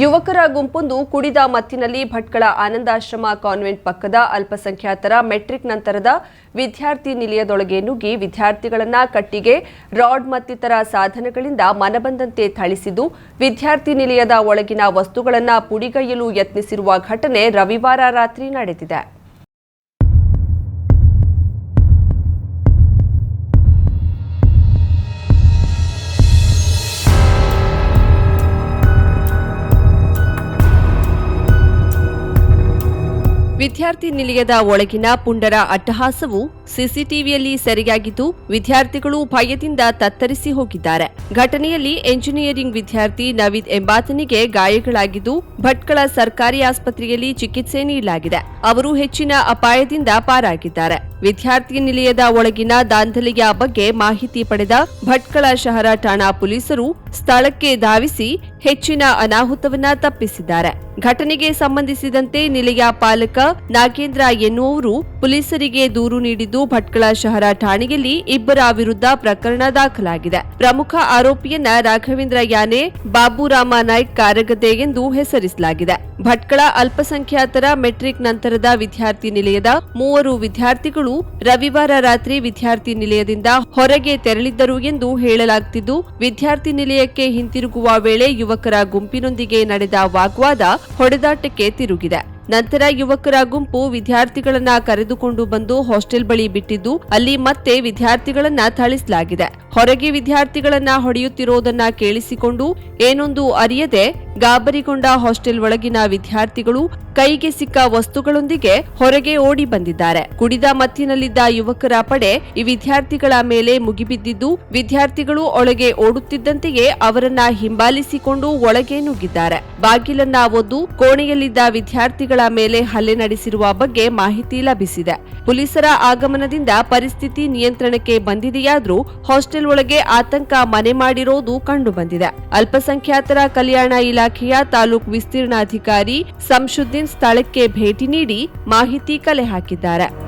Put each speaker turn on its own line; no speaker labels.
ಯುವಕರ ಗುಂಪೊಂದು ಕುಡಿದ ಮತ್ತಿನಲ್ಲಿ ಭಟ್ಕಳ ಆನಂದಾಶ್ರಮ ಕಾನ್ವೆಂಟ್ ಪಕ್ಕದ ಅಲ್ಪಸಂಖ್ಯಾತರ ಮೆಟ್ರಿಕ್ ನಂತರದ ವಿದ್ಯಾರ್ಥಿ ನಿಲಯದೊಳಗೆ ನುಗ್ಗಿ ವಿದ್ಯಾರ್ಥಿಗಳನ್ನ ಕಟ್ಟಿಗೆ, ರಾಡ್ ಮತ್ತಿತರ ಸಾಧನಗಳಿಂದ ಮನಬಂದಂತೆ ಥಳಿಸಿದ್ದು, ವಿದ್ಯಾರ್ಥಿ ನಿಲಯದ ಒಳಗಿನ ವಸ್ತುಗಳನ್ನು ಪುಡಿಗೈಯಲು ಯತ್ನಿಸಿರುವ ಘಟನೆ ರವಿವಾರ ರಾತ್ರಿ ನಡೆದಿದೆ. ವಿದ್ಯಾರ್ಥಿ ನಿಲಯದ ಒಳಗಿನ ಪುಂಡರ ಅಟ್ಟಹಾಸವು ಸಿಸಿಟಿವಿಯಲ್ಲಿ ಸೆರೆಯಾಗಿದ್ದು, ವಿದ್ಯಾರ್ಥಿಗಳು ಭಯದಿಂದ ತತ್ತರಿಸಿ ಹೋಗಿದ್ದಾರೆ. ಘಟನೆಯಲ್ಲಿ ಎಂಜಿನಿಯರಿಂಗ್ ವಿದ್ಯಾರ್ಥಿ ನವೀದ್ ಎಂಬಾತನಿಗೆ ಗಾಯಗಳಾಗಿದ್ದು, ಭಟ್ಕಳ ಸರ್ಕಾರಿ ಆಸ್ಪತ್ರೆಯಲ್ಲಿ ಚಿಕಿತ್ಸೆ ನೀಡಲಾಗಿದೆ. ಅವರು ಹೆಚ್ಚಿನ ಅಪಾಯದಿಂದ ಪಾರಾಗಿದ್ದಾರೆ. ವಿದ್ಯಾರ್ಥಿ ನಿಲಯದ ಒಳಗಿನ ದಾಂಧಲೆಯ ಬಗ್ಗೆ ಮಾಹಿತಿ ಪಡೆದ ಭಟ್ಕಳ ಶಹರ ಠಾಣಾ ಪೊಲೀಸರು ಸ್ಥಳಕ್ಕೆ ಧಾವಿಸಿ ಹೆಚ್ಚಿನ ಅನಾಹುತವನ್ನ ತಪ್ಪಿಸಿದ್ದಾರೆ. ಘಟನೆಗೆ ಸಂಬಂಧಿಸಿದಂತೆ ನಿಲಯ ಪಾಲಕ ನಾಗೇಂದ್ರ ಎನ್ನುವವರು ಪೊಲೀಸರಿಗೆ ದೂರು ನೀಡಿದ್ದು ಭಟ್ಕಳ ಶಹರ ಠಾಣೆಯಲ್ಲಿ ಇಬ್ಬರ ವಿರುದ್ಧ ಪ್ರಕರಣ ದಾಖಲಾಗಿದೆ. ಪ್ರಮುಖ ಆರೋಪಿಯನ್ನ ರಾಘವೇಂದ್ರ ಯಾನೆ, ಬಾಬುರಾಮ ನಾಯ್ಕ್ ಕಾರಗದ್ದೆ ಎಂದು ಹೆಸರಿಸಲಾಗಿದೆ. ಭಟ್ಕಳ ಅಲ್ಪಸಂಖ್ಯಾತರ ಮೆಟ್ರಿಕ್ ನಂತರದ ವಿದ್ಯಾರ್ಥಿ ನಿಲಯದ ಮೂವರು ವಿದ್ಯಾರ್ಥಿಗಳು ರವಿವಾರ ರಾತ್ರಿ ವಿದ್ಯಾರ್ಥಿ ನಿಲಯದಿಂದ ಹೊರಗೆ ತೆರಳಿದ್ದರು ಎಂದು ಹೇಳಲಾಗುತ್ತಿದ್ದು ವಿದ್ಯಾರ್ಥಿ ನಿಲಯಕ್ಕೆ ಹಿಂತಿರುಗುವ ವೇಳೆ ಯುವಕರ ಗುಂಪಿನೊಂದಿಗೆ ನಡೆದ ವಾಗ್ವಾದ ಹೊಡೆದಾಟಕ್ಕೆ ತಿರುಗಿದೆ. ನಂತರ ಯುವಕರ ಗುಂಪು ವಿದ್ಯಾರ್ಥಿಗಳನ್ನ ಕರೆದುಕೊಂಡು ಬಂದು ಹಾಸ್ಟೆಲ್ ಬಳಿ ಬಿಟ್ಟಿದ್ದು ಅಲ್ಲಿ ಮತ್ತೆ ವಿದ್ಯಾರ್ಥಿಗಳನ್ನ ಥಳಿಸಲಾಗಿದೆ. ಹೊರಗೆ ವಿದ್ಯಾರ್ಥಿಗಳನ್ನ ಹೊಡೆಯುತ್ತಿರುವುದನ್ನ ಕೇಳಿಸಿಕೊಂಡು ಏನೊಂದು ಅರಿಯದೆ ಗಾಬರಿಗೊಂಡ ಹಾಸ್ಟೆಲ್ ಒಳಗಿನ ವಿದ್ಯಾರ್ಥಿಗಳು ಕೈಗೆ ಸಿಕ್ಕ ವಸ್ತುಗಳೊಂದಿಗೆ ಹೊರಗೆ ಓಡಿ ಬಂದಿದ್ದಾರೆ. ಕುಡಿದ ಮತ್ತಿನಲ್ಲಿದ್ದ ಯುವಕರ ಪಡೆ ಈ ವಿದ್ಯಾರ್ಥಿಗಳ ಮೇಲೆ ಮುಗಿಬಿದ್ದಿದ್ದು, ವಿದ್ಯಾರ್ಥಿಗಳು ಒಳಗೆ ಓಡುತ್ತಿದ್ದಂತೆಯೇ ಅವರನ್ನ ಹಿಂಬಾಲಿಸಿಕೊಂಡು ಒಳಗೆ ನುಗ್ಗಿದ್ದಾರೆ. ಬಾಗಿಲನ್ನ ಒದ್ದು ಕೋಣೆಯಲ್ಲಿದ್ದ ವಿದ್ಯಾರ್ಥಿಗಳ ಮೇಲೆ ಹಲ್ಲೆ ನಡೆಸಿರುವ ಬಗ್ಗೆ ಮಾಹಿತಿ ಲಭಿಸಿದೆ. ಪೊಲೀಸರ ಆಗಮನದಿಂದ ಪರಿಸ್ಥಿತಿ ನಿಯಂತ್ರಣಕ್ಕೆ ಬಂದಿದೆಯಾದರೂ ಹಾಸ್ಟೆಲ್ ಒಳಗೆ ಆತಂಕ ಮನೆ ಮಾಡಿರೋದು ಕಂಡುಬಂದಿದೆ. ಅಲ್ಪಸಂಖ್ಯಾತರ ಕಲ್ಯಾಣ ಇಲಾಖೆಯ ತಾಲೂಕು ವಿಸ್ತೀರ್ಣಾಧಿಕಾರಿ ಸಂಶುದ್ದೀನ್ ಸ್ಥಳಕ್ಕೆ ಭೇಟಿ ನೀಡಿ ಮಾಹಿತಿ ಕಲೆ ಹಾಕಿದ್ದಾರೆ.